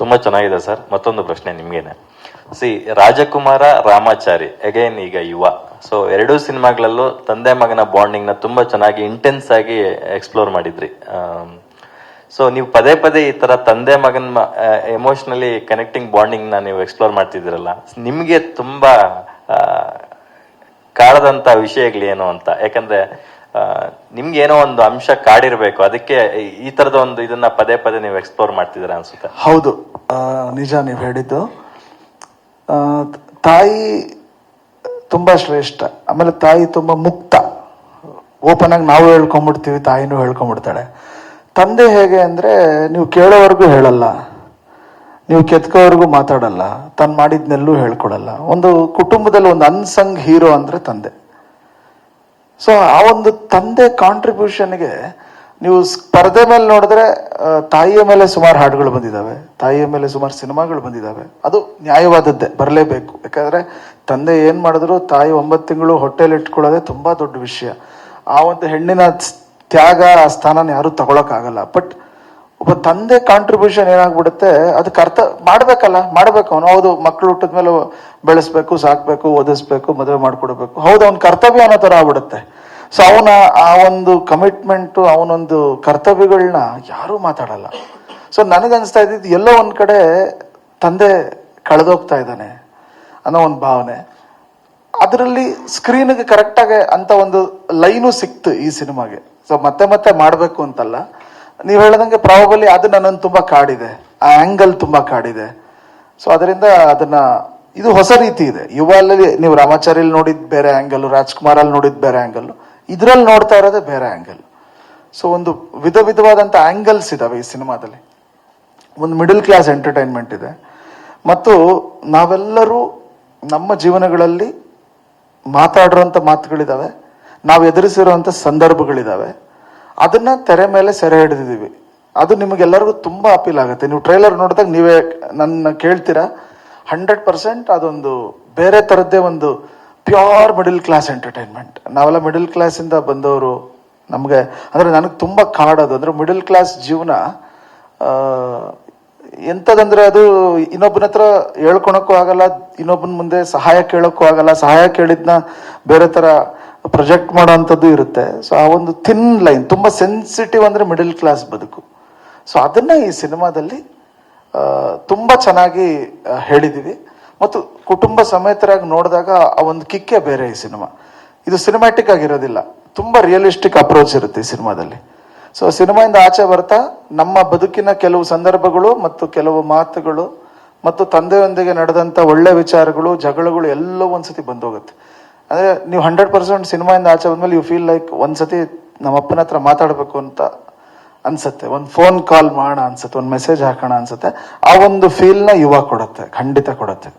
ತುಂಬಾ ಚೆನ್ನಾಗಿದೆ ಸರ್. ಮತ್ತೊಂದು ಪ್ರಶ್ನೆ ನಿಮ್ಗೇನೆ. ಸಿ, ರಾಜಕುಮಾರ, ರಾಮಾಚಾರಿ ಅಗೈನ್ ಈಗ ಯುವ. ಸೊ ಎರಡೂ ಸಿನಿಮಾಗಳಲ್ಲೂ ತಂದೆ ಮಗನ ಬಾಂಡಿಂಗ್ನ ತುಂಬಾ ಚೆನ್ನಾಗಿ ಇಂಟೆನ್ಸ್ ಆಗಿ ಎಕ್ಸ್ಪ್ಲೋರ್ ಮಾಡಿದ್ರಿ. ಸೊ ನೀವು ಪದೇ ಪದೇ ಈ ತರ ತಂದೆ ಮಗನ ಎಮೋಷನಲಿ ಕನೆಕ್ಟಿಂಗ್ ಬಾಂಡಿಂಗ್ನ ನೀವು ಎಕ್ಸ್ಪ್ಲೋರ್ ಮಾಡ್ತಿದ್ದೀರಲ್ಲ. ನಿಮ್ಗೆ ತುಂಬಾ ವಿಷಯಗಳು ವಿಷಯಗಳೇನು ಅಂತ. ಯಾಕಂದ್ರೆ ನಿಮ್ಗೆ ಏನೋ ಒಂದು ಅಂಶ ಕಾಡಿರ್ಬೇಕು. ಅದಕ್ಕೆ ಈ- ತರದ ಒಂದು ಇದನ್ನ ಪದೇ ಪದೇ ನೀವು ಎಕ್ಸ್ಪ್ಲೋರ್ ಮಾಡ್ತಿದ್ದೀರಾ ಅನ್ಸುತ್ತೆ. ಹೌದು. ನಿಜ ನೀವು ಹೇಳಿದ್ದು. ತಾಯಿ ತುಂಬಾ ಶ್ರೇಷ್ಠ. ಆಮೇಲೆ ತಾಯಿ ತುಂಬಾ ಮುಕ್ತ. ಓಪನ್ ಆಗಿ ನಾವು ಹೇಳ್ಕೊಂಡ್ಬಿಡ್ತೀವಿ ತಾಯಿನೂ ಹೇಳ್ಕೊಂಬಿಡ್ತಾಳೆ. ತಂದೆ ಹೇಗೆ ಅಂದ್ರೆ, ನೀವು ಕೇಳೋವರೆಗೂ ಹೇಳಲ್ಲ. ನೀವು ಕೆತ್ಕೋವರೆಗೂ ಮಾತಾಡಲ್ಲ. ತಾನು ಮಾಡಿದ್ನೆಲ್ಲೂ ಹೇಳ್ಕೊಡಲ್ಲ. ಒಂದು ಕುಟುಂಬದಲ್ಲಿ ಒಂದು ಅನ್ಸಂಗ್ ಹೀರೋ ಅಂದ್ರೆ ತಂದೆ. ಸೊ ಆ ಒಂದು ತಂದೆ ಕಾಂಟ್ರಿಬ್ಯೂಷನ್ಗೆ ನೀವು ಸ್ಪರ್ಧೆ ಮೇಲೆ ನೋಡಿದ್ರೆ ತಾಯಿಯ ಮೇಲೆ ಸುಮಾರು ಹಾಡುಗಳು ಬಂದಿದ್ದಾವೆ ತಾಯಿಯ ಮೇಲೆ ಸುಮಾರು ಸಿನಿಮಾಗಳು ಬಂದಿದ್ದಾವೆ ಅದು ನ್ಯಾಯವಾದದ್ದೇ, ಬರಲೇಬೇಕು. ಯಾಕಂದ್ರೆ ತಂದೆ ಏನ್ ಮಾಡಿದ್ರು, ತಾಯಿ ಒಂಬತ್ತು ತಿಂಗಳು ಹೊಟ್ಟೆಲಿ ಇಟ್ಕೊಳ್ಳೋದೆ ತುಂಬಾ ದೊಡ್ಡ ವಿಷಯ. ಆ ಒಂದು ಹೆಣ್ಣಿನ ತ್ಯಾಗ, ಆ ಸ್ಥಾನನ ಯಾರು ತಗೊಳಕ್ಕಾಗಲ್ಲ. ಬಟ್ ಒಬ್ಬ ತಂದೆ ಕಾಂಟ್ರಿಬ್ಯೂಷನ್ ಏನಾಗ್ಬಿಡುತ್ತೆ ಅದಕ್ಕೆ ಅರ್ಥ ಮಾಡ್ಬೇಕಲ್ಲ, ಮಾಡ್ಬೇಕು ಅವನು. ಹೌದು ಮಕ್ಕಳು ಹುಟ್ಟಿದ ಮೇಲೆ ಬೆಳೆಸ್ಬೇಕು, ಸಾಕ್ಬೇಕು, ಓದಿಸ್ಬೇಕು, ಮದುವೆ ಮಾಡ್ಕೊಡ್ಬೇಕು. ಹೌದು, ಅವ್ನ ಕರ್ತವ್ಯ ಅನ್ನೋ ತರ ಆಗ್ಬಿಡುತ್ತೆ. ಸೊ ಅವನ ಆ ಒಂದು ಕಮಿಟ್ಮೆಂಟ್ ಅವನೊಂದು ಕರ್ತವ್ಯಗಳನ್ನ ಯಾರೂ ಮಾತಾಡಲ್ಲ. ಸೊ ನನಗನ್ಸ್ತಾ ಇದ್ದಿದ್ದು ಎಲ್ಲೋ ಒಂದ್ ಕಡೆ ತಂದೆ ಕಳೆದೋಗ್ತಾ ಇದ್ದಾನೆ ಅನ್ನೋ ಒಂದು ಭಾವನೆ. ಅದರಲ್ಲಿ ಸ್ಕ್ರೀನ್ಗೆ ಕರೆಕ್ಟಾಗಿ ಅಂತ ಒಂದು ಲೈನು ಸಿಕ್ತು ಈ ಸಿನಿಮಾಗೆ. ಸೊ ಮತ್ತೆ ಮತ್ತೆ ಮಾಡಬೇಕು ಅಂತಲ್ಲ. ನೀವು ಹೇಳ್ದಂಗೆ ಪ್ರಾಬಲಿ ಅದು ನನ್ನನ್ನು ತುಂಬಾ ಕಾಡಿದೆ. ಆ ಆಂಗಲ್ ತುಂಬಾ ಕಾಡಿದೆ. ಸೊ ಅದರಿಂದ ಅದನ್ನ, ಇದು ಹೊಸ ರೀತಿ ಇದೆ. ಯುವಲ್ಲಿ ನೀವು ರಾಮಾಚಾರ್ಯಲ್ಲಿ ನೋಡಿದ್ ಬೇರೆ ಆಂಗಲ್ ರಾಜ್ಕುಮಾರ್ ಅಲ್ಲಿ ನೋಡಿದ್ ಬೇರೆ ಆಂಗಲ್ ಇದ್ರಲ್ಲಿ ನೋಡ್ತಾ ಇರೋದೇ ಬೇರೆ ಆಂಗಲ್ ಸೊ ಒಂದು ವಿಧ ವಿಧವಾದಂತ ಆಂಗಲ್ಸ್ ಇದಾವೆ ಈ ಸಿನಿಮಾದಲ್ಲಿ. ಒಂದು ಮಿಡಲ್ ಕ್ಲಾಸ್ ಎಂಟರ್ಟೈನ್ಮೆಂಟ್ ಇದೆ. ಮತ್ತು ನಾವೆಲ್ಲರೂ ನಮ್ಮ ಜೀವನಗಳಲ್ಲಿ ಮಾತಾಡಿರೋಂಥ ಮಾತುಗಳಿದಾವೆ. ನಾವು ಎದುರಿಸಿರುವಂಥ ಸಂದರ್ಭಗಳಿದಾವೆ. ಅದನ್ನ ತೆರೆ ಮೇಲೆ ಸೆರೆ ಹಿಡಿದಿದ್ದೀವಿ. ಅದು ನಿಮಗೆಲ್ಲರಿಗೂ ತುಂಬಾ ಅಪೀಲ್ ಆಗುತ್ತೆ. ನೀವು ಟ್ರೈಲರ್ ನೋಡಿದಾಗ ನೀವೇ ನನ್ನ ಕೇಳ್ತೀರಾ? ಹಂಡ್ರೆಡ್ ಪರ್ಸೆಂಟ್ ಅದೊಂದು ಬೇರೆ ಥರದ್ದೇ ಒಂದು ಪ್ಯೂರ್ ಮಿಡಲ್ ಕ್ಲಾಸ್ ಎಂಟರ್ಟೈನ್ಮೆಂಟ್. ನಾವೆಲ್ಲ ಮಿಡಲ್ ಕ್ಲಾಸಿಂದ ಬಂದವರು ನಮಗೆ, ಅಂದರೆ ನನಗೆ ತುಂಬ ಕಾಡೋದು. ಅಂದ್ರೆ ಮಿಡಲ್ ಕ್ಲಾಸ್ ಜೀವನ ಎಂಥದಂದ್ರೆ ಅದು ಇನ್ನೊಬ್ಬನ ಹತ್ರ ಹೇಳ್ಕೊಳಕ್ಕೂ ಆಗಲ್ಲ, ಇನ್ನೊಬ್ಬನ ಮುಂದೆ ಸಹಾಯ ಕೇಳೋಕ್ಕೂ ಆಗಲ್ಲ, ಸಹಾಯ ಕೇಳಿದ್ನ ಬೇರೆ ತರ ಪ್ರೊಜೆಕ್ಟ್ ಮಾಡೋವಂಥದ್ದು ಇರುತ್ತೆ. ಸೊ ಆ ಒಂದು ಥಿನ್ ಲೈನ್ ತುಂಬ ಸೆನ್ಸಿಟಿವ್ ಅಂದ್ರೆ ಮಿಡಲ್ ಕ್ಲಾಸ್ ಬದುಕು. ಸೊ ಅದನ್ನ ಈ ಸಿನಿಮಾದಲ್ಲಿ ತುಂಬ ಚೆನ್ನಾಗಿ ಹೇಳಿದ್ದೀವಿ ಮತ್ತು ಕುಟುಂಬ ಸಮೇತರಾಗಿ ನೋಡಿದಾಗ ಆ ಒಂದು ಕಿಕ್ಕೇ ಬೇರೆ ಈ ಸಿನಿಮಾ. ಇದು ಸಿನಿಮ್ಯಾಟಿಕ್ ಆಗಿರೋದಿಲ್ಲ. ತುಂಬ ರಿಯಲಿಸ್ಟಿಕ್ ಅಪ್ರೋಚ್ ಇರುತ್ತೆ ಈ ಸಿನಿಮಾದಲ್ಲಿ. ಸೊ ಸಿನಿಮಾಯಿಂದ ಆಚೆ ಬರ್ತಾ, ನಮ್ಮ ಬದುಕಿನ ಕೆಲವು ಸಂದರ್ಭಗಳು ಮತ್ತು ಕೆಲವು ಮಾತುಗಳು ಮತ್ತು ತಂದೆಯೊಂದಿಗೆ ನಡೆದಂತ ಒಳ್ಳೆ ವಿಚಾರಗಳು, ಜಗಳಗಳು ಎಲ್ಲವೂ ಒಂದ್ಸತಿ ಬಂದೋಗುತ್ತೆ. ಅಂದ್ರೆ ನೀವು ಹಂಡ್ರೆಡ್ ಪರ್ಸೆಂಟ್ ಸಿನಿಮಾಯಿಂದ ಆಚೆ ಬಂದ್ಮೇಲೆ ಯು ಫೀಲ್ ಲೈಕ್ ಒಂದ್ಸತಿ ನಮ್ಮ ಅಪ್ಪನ ಹತ್ರ ಮಾತಾಡಬೇಕು ಅಂತ ಅನ್ಸುತ್ತೆ. ಒಂದು ಫೋನ್ ಕಾಲ್ ಮಾಡೋಣ ಅನ್ಸುತ್ತೆ, ಒಂದು ಮೆಸೇಜ್ ಹಾಕೋಣ ಅನ್ಸುತ್ತೆ. ಆ ಒಂದು ಫೀಲ್ನ ಯುವ ಕೊಡುತ್ತೆ, ಖಂಡಿತ ಕೊಡುತ್ತೆ.